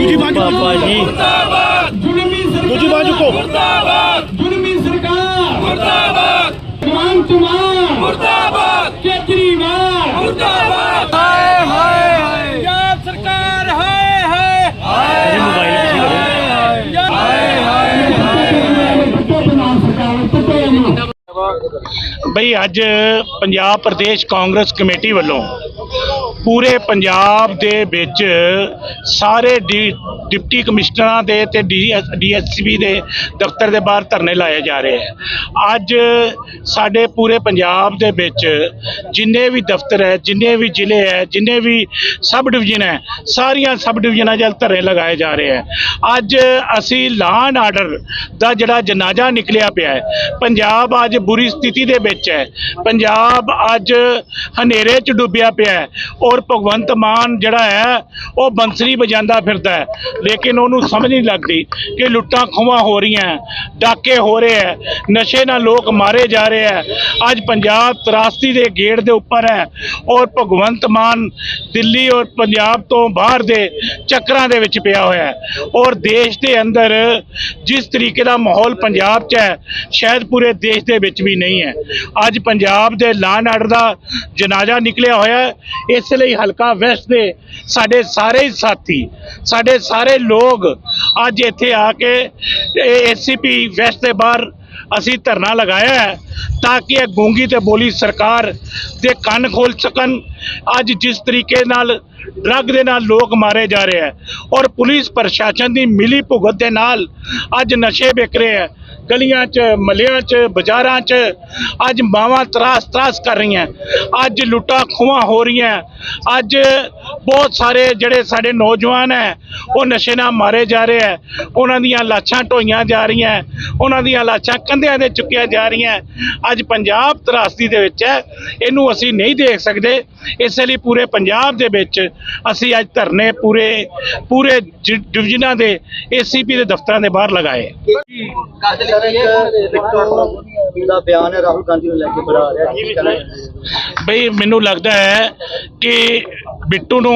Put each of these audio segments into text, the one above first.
ਦੂਜੀ ਚੁੱਕੋ ਬਾਬਾ ਜੀ। ਜ਼ੁਲਮੀ ਸਰਕਾਰ ਦੂਜੀ ਬਾਂਹ ਚੁੱਕੋ ਮੁਰਦਾਬਾਦ। ਜ਼ੁਲਮੀ ਸਰਕਾਰ। ਮੁਰਦਾਬਾਦ। ਭਗਵੰਤ ਮਾਨ ਮੁਰਦਾਬਾਦ। ਕੇਜਰੀਵਾਲ। ਮੁਰਦਾਬਾਦ। ਹਾਏ ਹਾਏ ਹਾਏ। ਪੰਜਾਬ ਸਰਕਾਰ ਹਾਏ ਹਾਏ। ਇਹ ਮੋਬਾਈਲ ਪਿੱਛੇ ਕਰੋ ਹਾਏ ਹਾਏ। ਨੂੰ ਬਈ ਅੱਜ ਪੰਜਾਬ ਪ੍ਰਦੇਸ਼ ਕਾਂਗਰਸ ਕਮੇਟੀ ਵੱਲੋਂ ਪੂਰੇ ਪੰਜਾਬ ਦੇ ਵਿੱਚ ਸਾਰੇ ਡੀ- ਡਿਪਟੀ ਕਮਿਸ਼ਨਰਾਂ ਦੇ ਤੇ ਡੀਐਸਪੀ ਦੇ ਦਫ਼ਤਰ ਦੇ ਬਾਹਰ ਧਰਨੇ ਲਾਏ ਜਾ ਰਹੇ ਹੈ। ਅੱਜ ਸਾਡੇ ਪੂਰੇ ਪੰਜਾਬ ਦੇ ਵਿੱਚ ਜਿੰਨੇ ਵੀ ਦਫ਼ਤਰ ਹੈ, ਜਿੰਨੇ ਵੀ ਜ਼ਿਲ੍ਹੇ ਹੈ, ਜਿੰਨੇ ਵੀ ਸਬ ਡਿਵੀਜ਼ਨ ਹੈ, ਸਾਰੀਆਂ ਸਬ ਡਿਵੀਜ਼ਨਾਂ 'ਚ ਧਰਨੇ ਲਗਾਏ ਜਾ ਰਹੇ ਹੈ। ਅੱਜ ਅਸੀਂ ਲਾਅ ਆਰਡਰ ਦਾ ਜਿਹੜਾ ਜਨਾਜ਼ਾ ਨਿਕਲਿਆ ਪਿਆ ਹੈ, ਪੰਜਾਬ ਅੱਜ ਬੁਰੀ ਸਥਿਤੀ ਦੇ ਵਿੱਚ ਹੈ। ਪੰਜਾਬ ਅੱਜ ਹਨੇਰੇ 'ਚ ਡੁੱਬਿਆ ਪਿਆ ਹੈ ਔਰ ਭਗਵੰਤ ਮਾਨ ਜਿਹੜਾ ਹੈ, ਉਹ ਬੰਸਰੀ ਵਜਾਉਂਦਾ ਫਿਰਦਾ ਹੈ। ਲੇਕਿਨ ਉਹਨੂੰ ਸਮਝ ਨਹੀਂ ਲੱਗਦੀ ਕਿ ਲੁੱਟਾਂ ਖੋਹਾਂ ਹੋ ਰਹੀਆਂ ਡਾਕੇ ਹੋ ਰਹੇ ਹੈ, ਨਸ਼ੇ ਨਾਲ ਲੋਕ ਮਾਰੇ ਜਾ ਰਹੇ ਹੈ। ਅੱਜ ਪੰਜਾਬ ਤਰਾਸਤੀ ਦੇ ਗੇੜ ਦੇ ਉੱਪਰ ਹੈ ਔਰ ਭਗਵੰਤ ਮਾਨ ਦਿੱਲੀ ਔਰ ਪੰਜਾਬ ਤੋਂ ਬਾਹਰ ਦੇ ਚੱਕਰਾਂ ਦੇ ਵਿੱਚ ਪਿਆ ਹੋਇਆ ਹੈ ਔਰ ਦੇਸ਼ ਦੇ ਅੰਦਰ ਜਿਸ ਤਰੀਕੇ ਦਾ ਮਾਹੌਲ ਪੰਜਾਬ 'ਚ ਹੈ, ਸ਼ਾਇਦ ਪੂਰੇ ਦੇਸ਼ ਦੇ ਵਿੱਚ ਵੀ ਨਹੀਂ ਹੈ। ਅੱਜ ਪੰਜਾਬ ਦੇ ਲਾਅ ਆਰਡਰ ਦਾ ਜਨਾਜ਼ਾ ਨਿਕਲਿਆ ਹੋਇਆ ਇਸ ਲਈ ਹਲਕਾ ਵੈਸਟ ਦੇ ਸਾਡੇ ਸਾਰੇ ਹੀ ਸਾਥੀ, ਸਾਡੇ ਸਾਰੇ ਲੋਕ ਅੱਜ ਇੱਥੇ ਆ ਕੇ ਏਸੀਪੀ ਵੈਸਟ ਦੇ ਬਾਹਰ ਅਸੀਂ ਧਰਨਾ ਲਗਾਇਆ ਹੈ ਤਾਂ ਕਿ ਇਹ ਗੂੰਗੀ ਤੇ ਬੋਲੀ ਸਰਕਾਰ ਦੇ ਕੰਨ ਖੋਲ ਸਕਣ। ਅੱਜ ਜਿਸ ਤਰੀਕੇ ਨਾਲ ਡਰੱਗ ਦੇ ਨਾਲ ਲੋਕ ਮਾਰੇ ਜਾ ਰਹੇ ਹੈ ਔਰ ਪੁਲਿਸ ਪ੍ਰਸ਼ਾਸਨ ਦੀ ਮਿਲੀ ਭੁਗਤ ਦੇ ਨਾਲ ਅੱਜ ਨਸ਼ੇ ਵਿਕ ਰਹੇ ਹੈ। ਗਲੀਆਂ 'ਚ, ਮਲਿਆਂ 'ਚ, ਬਾਜ਼ਾਰਾਂ 'ਚ ਅੱਜ ਮਾਵਾਂ ਤਰਾਸ ਤਰਾਸ ਕਰ ਰਹੀਆਂ। ਅੱਜ ਲੁੱਟਾਂ ਖੋਹਾਂ ਹੋ ਰਹੀਆਂ। ਅੱਜ ਬਹੁਤ ਸਾਰੇ ਜਿਹੜੇ ਸਾਡੇ ਨੌਜਵਾਨ ਹੈ, ਉਹ ਨਸ਼ੇ ਨਾਲ ਮਾਰੇ ਜਾ ਰਹੇ ਹੈ। ਉਹਨਾਂ ਦੀਆਂ ਲਾਸ਼ਾਂ ਢੋਈਆਂ ਜਾ ਰਹੀਆਂ। ਉਹਨਾਂ ਦੀਆਂ ਲਾਸ਼ਾਂ ਕੰਧਿਆਂ ਦੇ ਚੁੱਕੀਆਂ ਜਾ ਰਹੀਆਂ। ਅੱਜ ਪੰਜਾਬ ਤਰਾਸਦੀ ਦੇ ਵਿੱਚ ਹੈ। ਇਹਨੂੰ ਅਸੀਂ ਨਹੀਂ ਦੇਖ ਸਕਦੇ। ਇਸੇ ਲਈ ਪੂਰੇ ਪੰਜਾਬ ਦੇ ਵਿੱਚ ਅਸੀਂ ਅੱਜ ਧਰਨੇ ਪੂਰੇ ਪੂਰੇ ਜਿ- ਡਿਵੀਜ਼ਨਾਂ ਦੇ ਏਸੀਪੀ ਦੇ ਦਫ਼ਤਰਾਂ ਦੇ ਬਾਹਰ ਲਗਾਏ। ਸਰ ਇੱਕ ਬਿੱਟੂ ਦਾ ਬਿਆਨ ਹੈ ਰਾਹੁਲ ਗਾਂਧੀ ਨੂੰ ਲੈ ਕੇ ਬੜਾ ਆ ਰਿਹਾ ਕੀ ਕਹਿਣਾ ਚਾਹੁੰਦੇ ਬਈ ਮੈਨੂੰ ਲੱਗਦਾ ਹੈ ਕਿ ਬਿੱਟੂ ਨੂੰ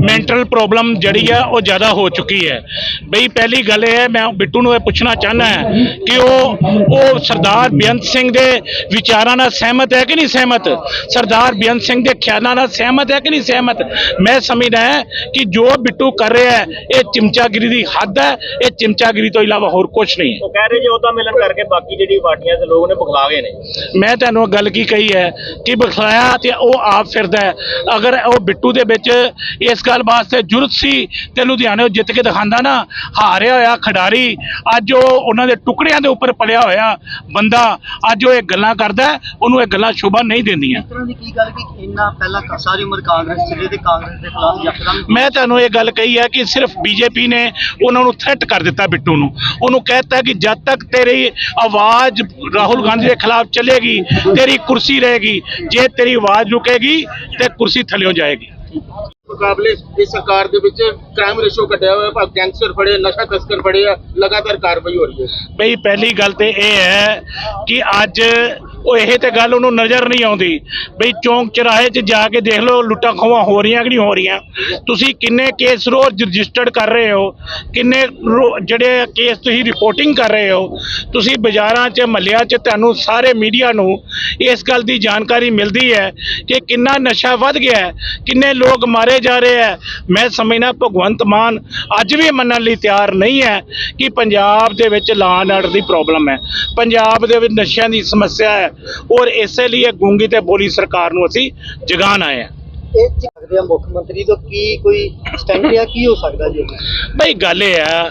ਮੈਂਟਲ ਪ੍ਰੋਬਲਮ ਜਿਹੜੀ ਹੈ ਉਹ ਜ਼ਿਆਦਾ ਹੋ ਚੁੱਕੀ ਹੈ। ਬਈ ਪਹਿਲੀ ਗੱਲ ਇਹ ਹੈ ਮੈਂ ਬਿੱਟੂ ਨੂੰ ਇਹ ਪੁੱਛਣਾ ਚਾਹਨਾ ਹੈ ਕਿ ਉਹ ਉਹ ਸਰਦਾਰ ਬੇਅੰਤ ਸਿੰਘ ਦੇ ਵਿਚਾਰਾਂ ਨਾਲ ਸਹਿਮਤ ਹੈ ਕਿ ਨਹੀਂ ਸਹਿਮਤ? ਸਰਦਾਰ ਬੇਅੰਤ ਸਿੰਘ ਦੇ ਖਿਆਲਾਂ ਨਾਲ ਸਹਿਮਤ ਹੈ ਕਿ ਨਹੀਂ ਸਹਿਮਤ? ਮੈਂ ਸਮਝਦਾ ਹੈ ਕਿ ਜੋ ਬਿੱਟੂ ਕਰ ਰਿਹਾ ਹੈ ਇਹ ਚਿਮਚਾਗਿਰੀ ਦੀ ਹੱਦ ਹੈ ਇਹ ਚਿਮਚਾਗਿਰੀ ਤੋਂ ਇਲਾਵਾ ਹੋਰ ਕੁਝ ਨਹੀਂ ਹੈ। ਉਹ ਕਹਿ ਰਹੇ ਜੀ ਉਹਦਾ ਮਿਲਣ ਕਰਕੇ ਬਾਕੀ ਜਿਹੜੀ ਪਾਰਟੀਆਂ ਦੇ ਲੋਕ ਨੇ ਬਖਲਾ ਗਏ ਨੇ। ਮੈਂ ਤੁਹਾਨੂੰ ਗੱਲ ਕੀ ਕਹੀ ਹੈ ਕਿ ਬਖਲਾਇਆ ਤੇ ਉਹ ਆਪ ਫਿਰਦਾ ਹੈ। ਅਗਰ ਉਹ ਬਿੱਟੂ ਦੇ ਵਿੱਚ ਇਸ ਗੱਲ ਵਾਸਤੇ ਜੁਰਤ ਸੀ ਤੇ ਲੁਧਿਆਣੇ ਜਿੱਤ ਕੇ ਦਿਖਾਉਂਦਾ ਨਾ ਹਾਰਿਆ ਹੋਇਆ ਖਿਡਾਰੀ ਅੱਜ ਉਹ ਉਹਨਾਂ ਦੇ ਟੁਕੜਿਆਂ ਦੇ ਉੱਪਰ ਪਲਿਆ ਹੋਇਆ ਬੰਦਾ ਅੱਜ ਉਹ ਇਹ ਗੱਲਾਂ ਕਰਦਾ ਹੈ, ਉਹਨੂੰ ਇਹ ਗੱਲਾਂ ਸ਼ੋਭਾ ਨਹੀਂ ਦਿੰਦੀਆਂ। ਇਸ ਤਰ੍ਹਾਂ ਦੀ ਕੀ ਗੱਲ ਕਿ ਇੰਨਾ ਪਹਿਲਾਂ ਕ- ਸਾਰੀ ਉਮਰ ਕਾਂਗਰਸ ਚੱਲੇ ਤੇ ਕਾਂਗਰਸ ਦੇ ਖਿਲਾਫ ਯਕਦਮ ਮੈਂ ਤੁਹਾਨੂੰ ਇਹ ਗੱਲ ਕਹੀ ਹੈ ਕਿ ਸਿਰਫ ਬੀਜੇਪੀ ਨੇ ਉਹਨਾਂ ਨੂੰ ਥ੍ਰੈਟ ਕਰ ਦਿੱਤਾ ਬਿੱਟੂ ਨੂੰ। ਉਹਨੂੰ ਕਹਿਤਾ ਕਿ ਜਦ ਤੱਕ ਤੇਰੀ ਆਵਾਜ਼ ਰਾਹੁਲ ਗਾਂਧੀ ਦੇ ਖਿਲਾਫ ਚੱਲੇਗੀ ਤੇਰੀ ਕੁਰਸੀ ਰਹੇਗੀ ਜੇ ਤੇਰੀ ਆਵਾਜ਼ ਰੁਕੇਗੀ ਤੇ ਕੁਰਸੀ ਥੱਲਿਓ ਜਾਏਗੀ ਮੁਕਾਬਲੇ ਇਸ ਸਰਕਾਰ ਦੇ ਵਿੱਚ ਕ੍ਰਾਈਮ ਰੇਸ਼ੋ ਘਟਿਆ ਹੋਇਆ ਹੈ ਗੈਂਗਸਟਰ ਫੜੇ ਨਸ਼ਾ ਤਸਕਰ ਫੜੇ ਲਗਾਤਾਰ ਕਾਰਵਾਈ ਹੋ ਰਹੀ ਹੈ ਬਈ ਪਹਿਲੀ ਗੱਲ ਤੇ ਇਹ ਹੈ ਕਿ ਅੱਜ ਉਹ ਇਹ ਤੇ ਗੱਲ ਉਹਨੂੰ ਨਜ਼ਰ ਨਹੀਂ ਆਉਂਦੀ ਬਈ ਚੌਂਕ ਚਰਾਹੇ 'ਚ ਜਾ ਕੇ ਦੇਖ ਲਓ ਲੁੱਟਾਂ ਖੋਹਾਂ ਹੋ ਰਹੀਆਂ ਕਿ ਨਹੀਂ ਹੋ ਰਹੀਆਂ। ਤੁਸੀਂ ਕਿੰਨੇ ਕੇਸ ਰੋਜ਼ ਰਜਿਸਟਰਡ ਕਰ ਰਹੇ ਹੋ, ਕਿੰਨੇ ਰੋ- ਜਿਹੜੇ ਕੇਸ ਤੁਸੀਂ ਰਿਪੋਰਟਿੰਗ ਕਰ ਰਹੇ ਹੋ, ਤੁਸੀਂ ਬਾਜ਼ਾਰਾਂ 'ਚ, ਮਹੱਲਿਆਂ 'ਚ ਤੁਹਾਨੂੰ ਸਾਰੇ ਮੀਡੀਆ ਨੂੰ ਇਸ ਗੱਲ ਦੀ ਜਾਣਕਾਰੀ ਮਿਲਦੀ ਹੈ ਕਿ ਕਿੰਨਾ ਨਸ਼ਾ ਵੱਧ ਗਿਆ ਹੈ, ਕਿੰਨੇ ਲੋਕ ਮਾਰੇ ਜਾ ਰਹੇ ਹੈ। ਮੈਂ ਸਮਝਣਾ ਭਗਵੰਤ ਮਾਨ ਅੱਜ ਵੀ ਮੰਨਣ ਲਈ ਤਿਆਰ ਨਹੀਂ ਹੈ ਕਿ ਪੰਜਾਬ ਦੇ ਵਿੱਚ ਲਾਅ ਐਂਡ ਆਰਡਰ ਦੀ ਪ੍ਰੋਬਲਮ ਹੈ। ਪੰਜਾਬ ਦੇ ਵਿੱਚ ਨਸ਼ਿਆਂ ਦੀ ਸਮੱਸਿਆ ਹੈ ਔਰ ਇਸੇ ਲਈ ਇਹ ਗੂੰਗੀ ਤੇ ਬੋਲੀ ਸਰਕਾਰ ਨੂੰ ਅਸੀਂ ਜਗਾਉਣ ਆਏ ਹਾਂ। ਇਹ ਸਕਦੇ ਆ ਮੁੱਖ ਮੰਤਰੀ ਤੋਂ ਕੀ ਕੋਈ ਸਟੈਂਡ ਆ ਕੀ ਹੋ ਸਕਦਾ ਜੀ? ਬਈ ਗੱਲ ਇਹ ਹੈ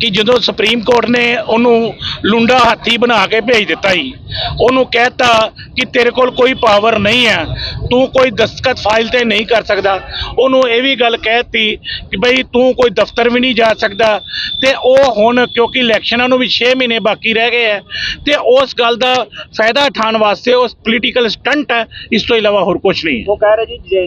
ਕਿ ਜਦੋਂ ਸੁਪਰੀਮ ਕੋਰਟ ਨੇ ਉਹਨੂੰ ਲੁੰਡਾ ਹਾਥੀ ਬਣਾ ਕੇ ਭੇਜ ਦਿੱਤਾ ਹੀ ਉਹਨੂੰ ਕਹਿਤਾ ਕਿ ਤੇਰੇ ਕੋਲ ਕੋਈ ਪਾਵਰ ਨਹੀਂ ਹੈ, ਤੂੰ ਕੋਈ ਦਸਤਖਤ ਫਾਈਲ ਤੇ ਨਹੀਂ ਕਰ ਸਕਦਾ। ਉਹਨੂੰ ਇਹ ਵੀ ਗੱਲ ਕਹਿਤੀ ਕਿ ਬਈ ਤੂੰ ਕੋਈ ਦਫ਼ਤਰ ਵੀ ਨਹੀਂ ਜਾ ਸਕਦਾ। ਤੇ ਉਹ ਹੁਣ ਕਿਉਂਕਿ ਇਲੈਕਸ਼ਨਾਂ ਨੂੰ ਵੀ 6 ਮਹੀਨੇ ਬਾਕੀ ਰਹਿ ਗਏ ਹੈ ਤੇ ਉਸ ਗੱਲ ਦਾ ਫਾਇਦਾ ਉਠਾਉਣ ਵਾਸਤੇ ਉਸ ਪੋਲੀਟੀਕਲ ਸਟੰਟ ਹੈ, ਇਸ ਤੋਂ ਇਲਾਵਾ ਹੋਰ ਕੁਝ ਨਹੀਂ ਉਹ ਕਹਿ ਰਹੇ ਜੀ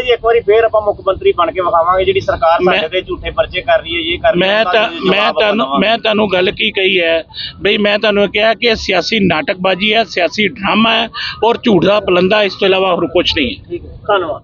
ਜੀ ਇੱਕ ਵਾਰੀ ਫੇਰ ਆਪਾਂ ਮੁੱਖ ਮੰਤਰੀ ਬਣ ਕੇ ਵਿਖਾਵਾਂਗੇ ਜਿਹੜੀ ਸਰਕਾਰ ਸਾਡੇ ਤੇ ਝੂਠੇ ਪਰਚੇ ਕਰ ਰਹੀ ਹੈ ਇਹ ਕਰ ਰਹੀ ਹੈ ਮੈਂ ਤਾਂ ਮੈਂ ਤੁਹਾਨੂੰ। ਮੈਂ ਤੁਹਾਨੂੰ ਗੱਲ ਕੀ ਕਹੀ ਹੈ? ਬਈ ਮੈਂ ਤੁਹਾਨੂੰ ਕਿਹਾ ਕਿ ਸਿਆਸੀ ਨਾਟਕਬਾਜ਼ੀ ਹੈ ਸਿਆਸੀ ਡਰਾਮਾ ਹੈ ਔਰ ਝੂਠ ਦਾ ਪਲੰਦਾ ਇਸ ਤੋਂ ਇਲਾਵਾ ਹੋਰ ਕੁਝ ਨਹੀਂ ਹੈ। ਠੀਕ ਹੈ ਧੰਨਵਾਦ।